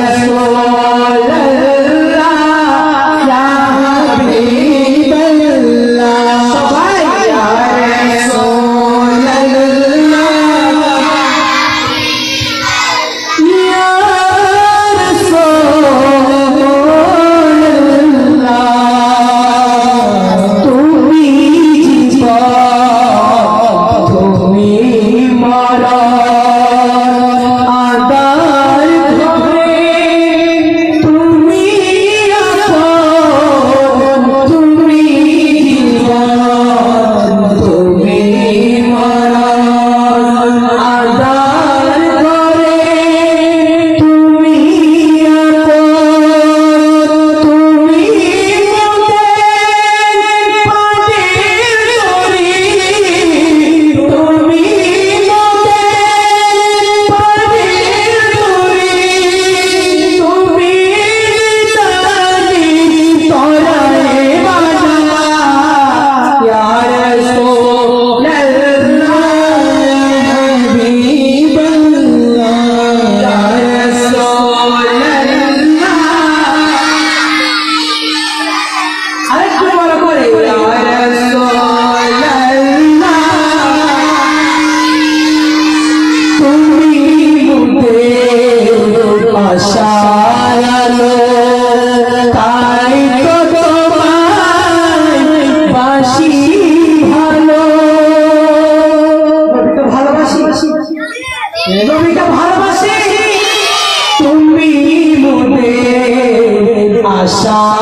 Yes, ആരായ ভালোবাসে। তুমি মনে আশা